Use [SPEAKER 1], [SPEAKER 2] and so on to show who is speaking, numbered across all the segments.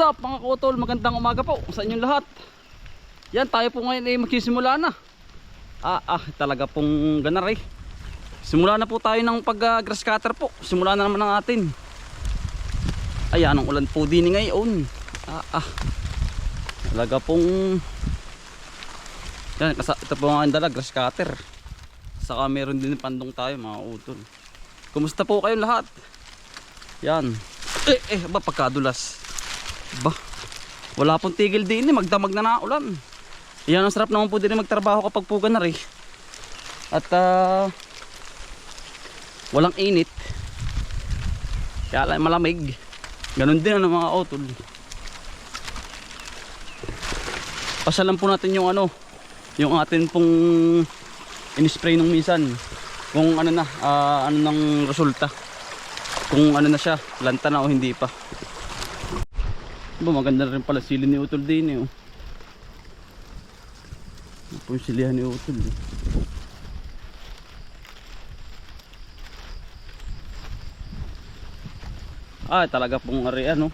[SPEAKER 1] What's up mga kotol? Magandang umaga po sa inyong lahat. Yan, tayo po ngayon ay magsisimula na. Ah, ah, talaga pong ganar eh. Simula na po tayo ng pag-grass cutter po. Simula na naman ang atin. Ayan, ang ulan po din ngayon. Ah, ah. Talaga pong... Yan, ito po ang dala, grass cutter. Saka meron din pandong tayo mga utol. Kumusta po kayong lahat? Yan. Eh, eh, ba pagkadulas. Ba, wala pong tigil din eh, magdamag na na ulan. Yan ang sarap naman po din magtrabaho kapag puga na rin. At ah, walang init. Kaya lang malamig. Ganon din ang mga otol. Pasalan po natin yung ano, yung atin pong in-spray nung minsan. Kung ano na, ah, ano nang resulta. Kung ano na siya, lanta na o hindi pa. Ba, maganda rin pala sili ni Utol din eh. Oh. Ano po yung silihan ni Utol eh. Ah, talaga pong ari ano.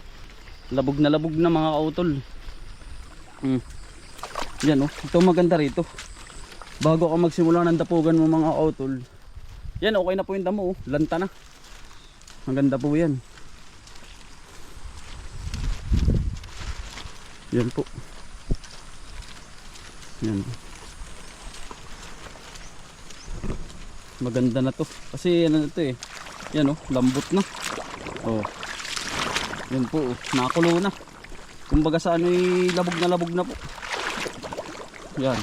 [SPEAKER 1] Labog na labog na mga kautol. Hmm. Yan oh, ito maganda rito. Bago ka magsimula ng dapugan mo mga kautol. Yan, okay na po yung damo oh. Lanta na. Maganda po yan. Yan po. Yan. Maganda na to. Kasi ano na to eh. Yan oh, lambot na. Oh. Yan po, oh. nakakulo na. Kumbaga sa ano eh, labog na labog na po. Yan.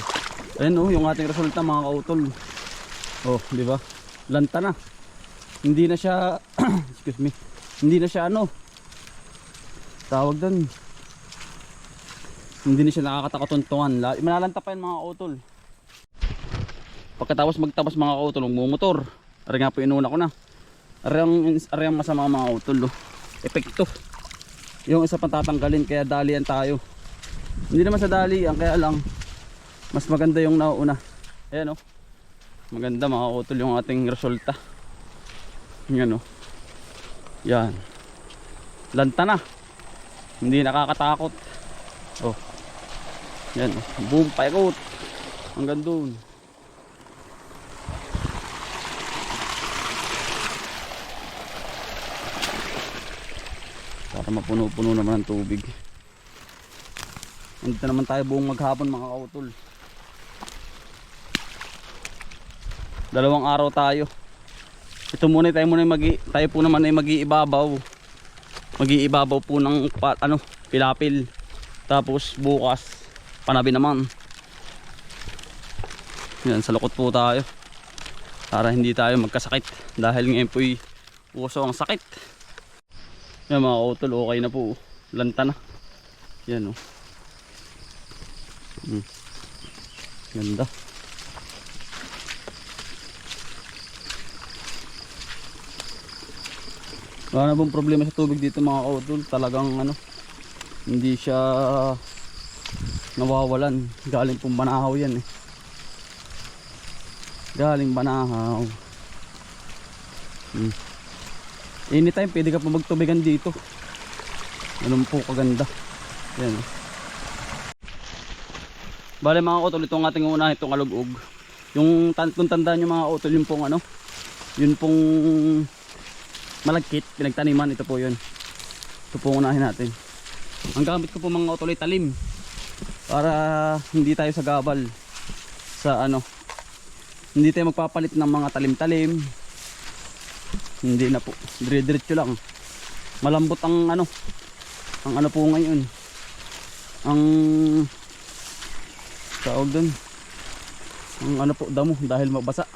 [SPEAKER 1] Ayan oh, yung ating resulta mga kautol. Oh, di ba? Lanta na. Hindi na siya excuse me. Hindi na siya ano. Tawag doon. Hindi na siya nakakatakatuntungan. La- Malalanta pa yan mga kautol. Pagkatapos magtabas mga kautol, magmumotor. Ari nga po inuna ko na. Ari ang masama mga kautol. Oh. Epekto. Yung isa pang tatanggalin kaya dalian tayo. Hindi naman sa dalian kaya lang mas maganda yung nauna. Ayan oh. Maganda mga kautol yung ating resulta. Yan oh. Yan. Lanta na. Hindi nakakatakot. Oh. Yan. Boom, paikot. Hanggang doon. Para mapuno-puno naman ang tubig. Nandito naman tayo buong maghapon mga kautol. Dalawang araw tayo. Ito muna tayo muna magi tayo po naman ay mag-iibabaw. Mag-iibabaw po ng pa, ano, pilapil. Tapos bukas panabi naman. Yan sa lukot po tayo. Para hindi tayo magkasakit dahil ngayon po'y uso ang sakit. Yan mga utol, okay na po. Lanta na. Yan oh. Hmm. Ganda. Wala na pong problema sa tubig dito mga kautol. Talagang ano, hindi siya nawawalan. Galing pong banahaw yan eh. Galing banahaw. Hmm. Anytime pwede ka pa magtubigan dito. Ganun po kaganda. Yan. oh. Bale mga kautol, itong ating una itong alugog. Yung kung tandaan nyo mga kautol, yung pong ano, yun pong malagkit, pinagtaniman, ito po yun. Ito po unahin natin. Ang gamit ko po mga kautol ay talim. Para hindi tayo sa gabal. Sa ano, hindi tayo magpapalit ng mga talim-talim. Hindi na po, dire-diretso lang. Malambot ang ano, ang ano po ngayon. Ang tawag dun ang ano po damo dahil mabasa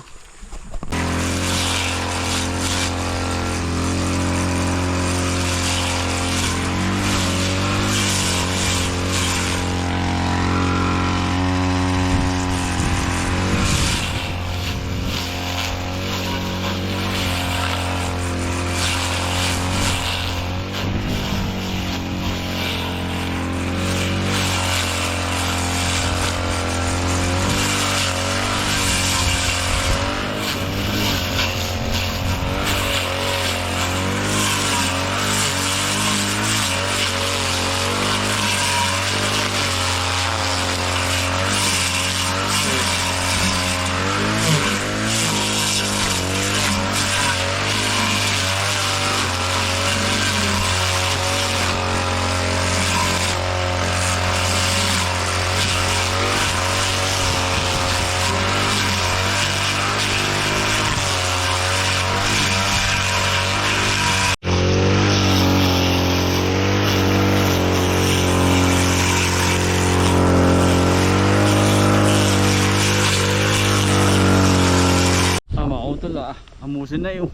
[SPEAKER 1] ah, amusin na yun.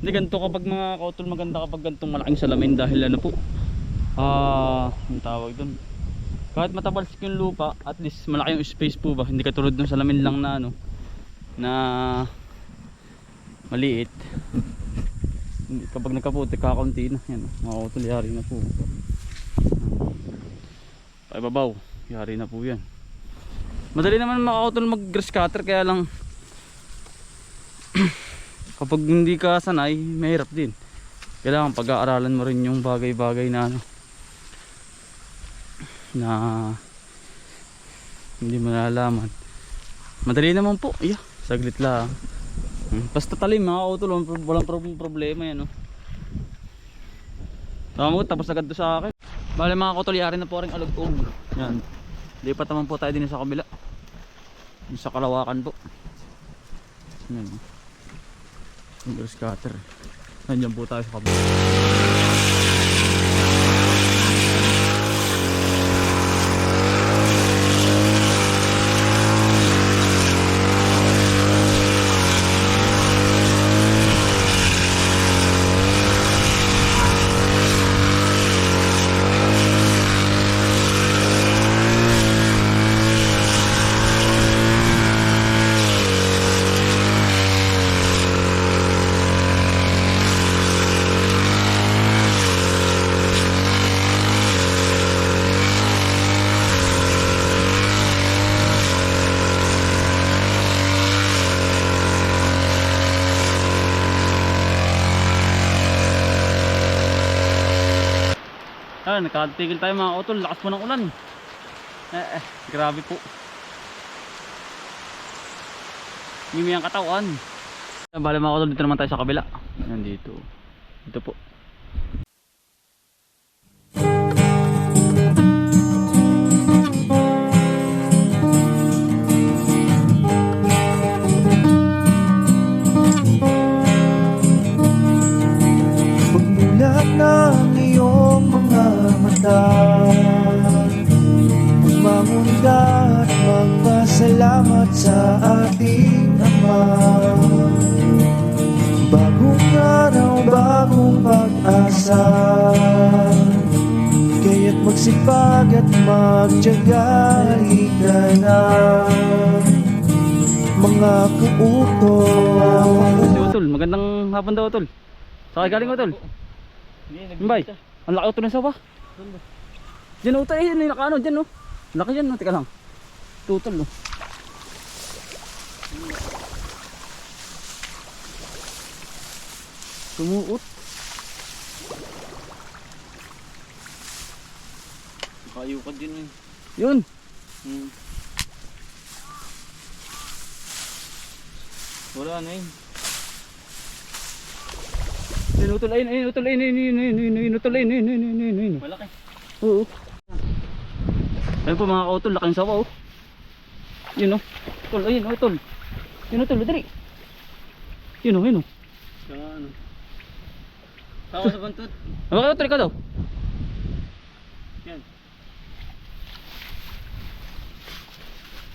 [SPEAKER 1] Hindi ganito kapag mga kautol maganda kapag ganitong malaking salamin dahil ano po. Ah, ang tawag doon. Kahit matabalsik yung lupa, at least malaki yung space po ba. Hindi katulad ng salamin lang na ano na maliit. Kapag nagkaputi kakaunti na. Yan, mga kautol yari na po. Paibabaw, yari na po yan. Madali naman mga kautol mag grass cutter kaya lang kapag hindi ka sanay, mahirap din. Kailangan pag-aaralan mo rin yung bagay-bagay na ano na hindi mo nalalaman. Madali naman po. Yeah, saglit lang. Hmm, Basta talim mga kautol, walang pro- walang pro- problema yan. No? Tama mo, tapos agad sa akin. Bale mga kautol, yari na po rin alugtog. Yan. Lipat naman po tayo din sa kabila. Sa kalawakan po. Yan. Yung grass cutter. Nandiyan po tayo sa kabila. Ah, nakatigil tayo mga utol. Lakas po ng ulan. Eh, eh, grabe po. Yumi ang katawan. Bale mga utol, dito naman tayo sa kabila. Yan dito. Dito po.
[SPEAKER 2] Bagong araw, bagong pag-asa Kaya't magsipag at magtyaga Halika na Mga kuutos
[SPEAKER 1] Si utol, magandang hapon daw utol. Sakay galing utol. Mbay, ang laki utol ng sawa. Diyan utol, eh, nakaano, dyan no. Laki dyan no, teka lang. Tutol no. Tumuot.
[SPEAKER 3] Kayukad din eh.
[SPEAKER 1] Yun.
[SPEAKER 3] Hmm. Wala na eh.
[SPEAKER 1] Yun utol, ayun, ayun, utol, ayun, ayun, ayun, ayun, ayun, ayun, utol, ayun, ayun, ayun, ayun, ayun, ayun.
[SPEAKER 3] Malaki.
[SPEAKER 1] Oo. Ayun po mga kautol, laking sawa oh. Yun oh. Tol, ayun oh, tol. Yun oh, tol, dali. Yun oh, yun oh.
[SPEAKER 3] Sa ano. Tawa sa bantot.
[SPEAKER 1] Ano ka ikaw daw?
[SPEAKER 3] Yan.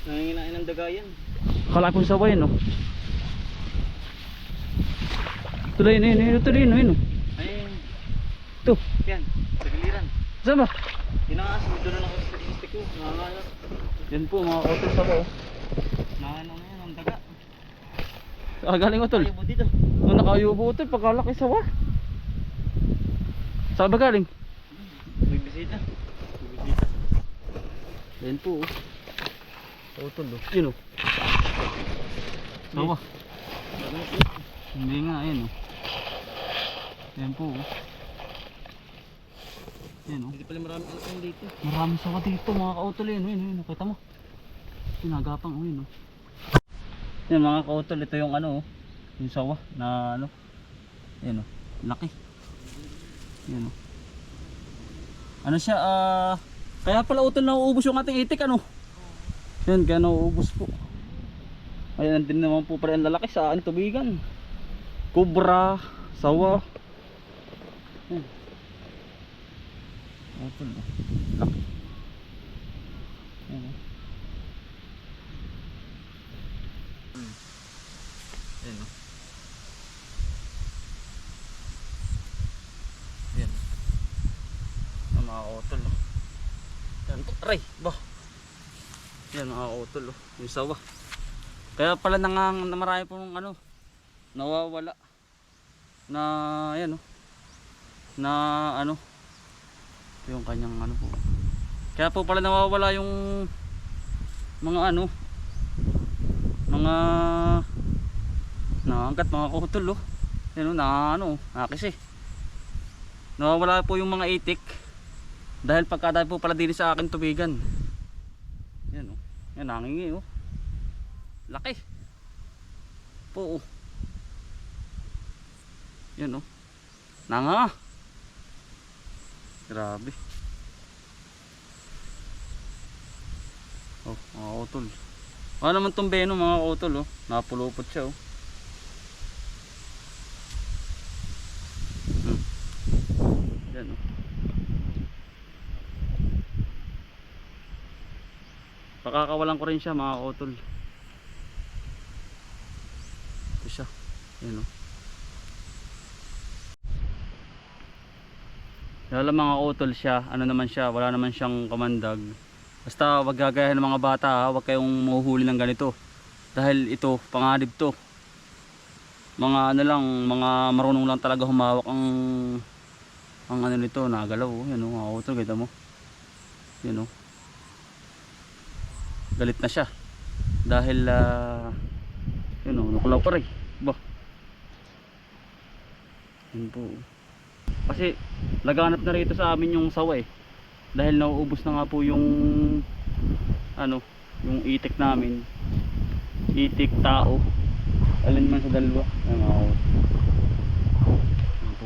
[SPEAKER 3] Nanginginain ng daga yan.
[SPEAKER 1] Kala kong sawa yun oh. Tol, ayun, ayun, ayun, tol, ayun. Ito,
[SPEAKER 3] Yan. Sa giliran.
[SPEAKER 1] saan ba?
[SPEAKER 3] Tinaas mo doon na ako sa stick ko. Nakakala.
[SPEAKER 1] Yan po mga kautol sawa oh.
[SPEAKER 3] Nakakala na yan ang daga.
[SPEAKER 1] Ah, galing ko tol.
[SPEAKER 3] Ayaw mo dito.
[SPEAKER 1] Nung nakayubo tol, pagkalaki sawa. Saan ba galing?
[SPEAKER 3] May bisita. May bisita.
[SPEAKER 1] Yan po oh. Kautol oh. Yun oh. Sawa. Hindi nga, ayun oh. Yan po oh. Yan oh.
[SPEAKER 3] Hindi pala marami alam dito.
[SPEAKER 1] Maraming sawa dito mga kautol yun. Yun, yun, kita mo. Pinagapang oh yun oh. Yan mga kautol, ito yung ano oh. Yung sawa na ano. Yan oh. Laki. Yan. Ano siya ah kaya pala utol na uubos yung ating itik ano. Yan kaya nauubos po. Ayan din naman po pala ang lalaki sa aking tubigan. Cobra, sawa. Yan. Utol oh. Laki. Yan oh. Yan oh. mga utol. oh. Yan po, aray, ba. Yan mga utol, oh. yung sawa. Kaya pala nangang na marami pong ano, nawawala. Na, yan oh. Na ano, yung kanyang ano po. Kaya po pala nawawala yung mga ano, mga naangkat mga kutol oh. Yan oh, na ano, nakis eh. Nawawala po yung mga itik dahil pagka dahil po pala din sa akin tubigan. Yan oh. Yan nangingi oh. Laki. Po oh. Yan oh. Nanga. Grabe. Oh, mga utol. Ano naman tong beno mga utol oh. Napulupot siya oh. Pakakawalan ko rin siya mga utol. Ito siya. Yan oh. Lalo mga utol siya, ano naman siya, wala naman siyang kamandag. Basta wag gagayahin ng mga bata ha, wag kayong mahuhuli ng ganito. Dahil ito, panganib to. Mga ano lang, mga marunong lang talaga humawak ang ang ano nito, nagalaw. Oh. Yan o, mga utol, kita mo. Yan o. Galit na siya. Dahil, ah, yun o, nakulaw pa rin. Ba. Yan po. Kasi laganap na rito sa amin yung sawa eh. Dahil nauubos na nga po yung ano, yung itik namin. Itik tao. Alin man sa dalawa. Ayan po.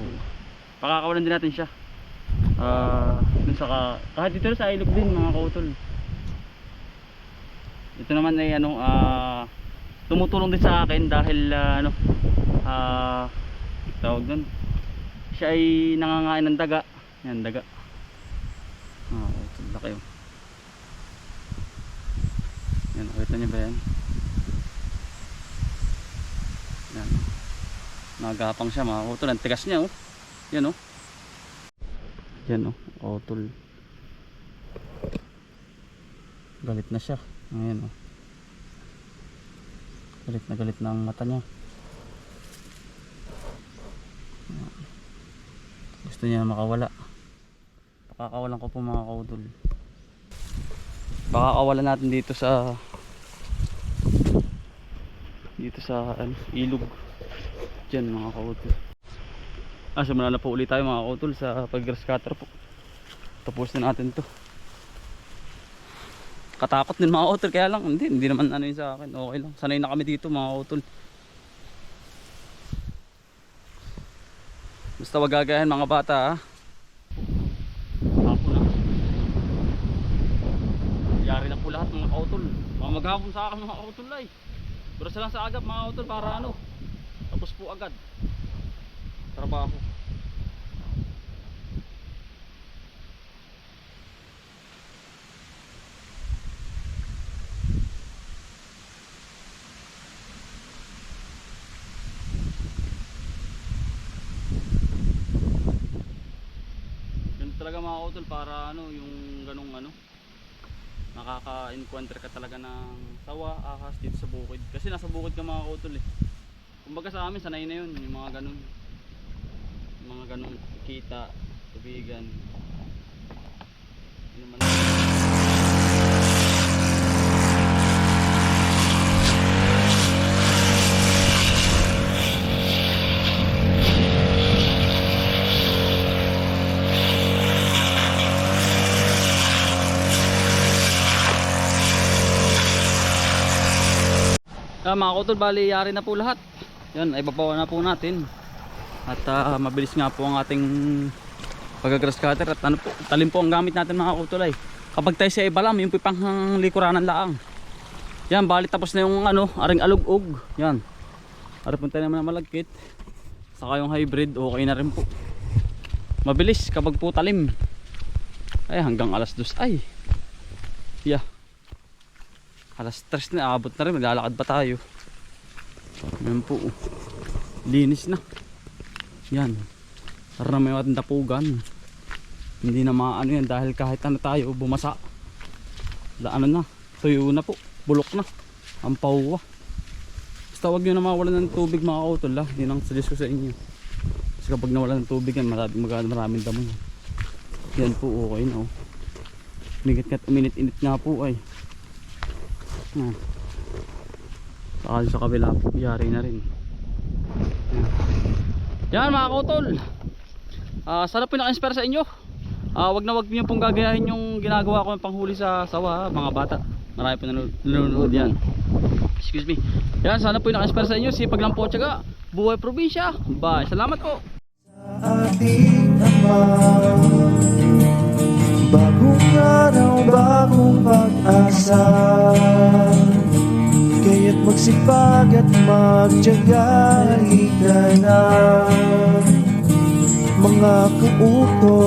[SPEAKER 1] Pakakawalan din natin siya. Ah, dun sa ka, kahit dito sa ilog din mga kautol. Ito naman ay ano, ah, tumutulong din sa akin dahil ah, ano, ah, tawag doon siya ay nangangain ng daga. Yan daga. Ito laki oh. Yan nakita niyo ba yan? Yan. Nagapang siya mga utol. Ang tigas niya oh. Yan oh. Yan oh. Utol. Galit na siya ayan oh. Galit na galit na ang mata niya. Gusto niya makawala. Pakakawalan ko po mga kaudol. Pakakawalan natin dito sa dito sa ano, ilog. Dyan mga kaudol. Ah simula na po ulit tayo mga kaudol sa pag grass cutter po. Tapos na natin to katakot din mga kaudol kaya lang hindi, hindi naman ano yun sa akin okay lang sanay na kami dito mga kaudol Basta wag gagayahin mga bata ha. Hapon na. Yari na po lahat mga kautol. Mga maghapon sa akin mga kautol ay. Pero lang sa agap mga kautol para ano. Tapos po agad. Trabaho. Ganun talaga mga kautol para ano yung ganong ano nakaka-encounter ka talaga ng sawa, ahas dito sa bukid. Kasi nasa bukid ka mga kautol eh. Kumbaga sa amin sanay na yun yung mga. Yung mga ganong kita, tubigan. Yun naman. Ah, mga kutol, bali yari na po lahat. Yan, ay babawa na po natin. At ah, mabilis nga po ang ating pag-grass cutter at ano po, talim po ang gamit natin mga kutol ay. Kapag tayo sa ibalam, yung pipang likuranan laang. Yan, bali tapos na yung ano, aring alugog. Yan. Ari punta naman ang malagkit. Saka yung hybrid, okay na rin po. Mabilis kapag po talim. Ay, hanggang alas dos. Ay. Yeah. Alas 3 na, abot na rin, maglalakad pa tayo. Yan po. oh. Linis na. Yan. Para na may matang tapugan. Hindi na maano yan dahil kahit ano tayo bumasa. Ano na, tuyo na po, bulok na. Ang pauwa. Basta huwag nyo na mawalan ng tubig mga kautol ha. Yun ang suggest ko sa inyo. Kasi kapag nawalan ng tubig yan, maraming, maraming, damo yan. Po okay na oh. Uminit-init nga po ay. Ah. Saka sa kabila po, yari na rin. Yan, yan mga kautol. Ah, sana po naka-inspire sa inyo. Ah, wag na wag niyo pong gagayahin yung ginagawa ko ng panghuli sa sawa, mga bata. Marami po nanonood, yan. Excuse me. Yan, sana po naka-inspire sa inyo. Sipag lang po tsaga. Buhay probinsya. Bye. Salamat po.
[SPEAKER 2] ating Ama Bagong araw, bagong pag-asa. Kaya't magsipag at magtyaga Halika na. Mga kuuto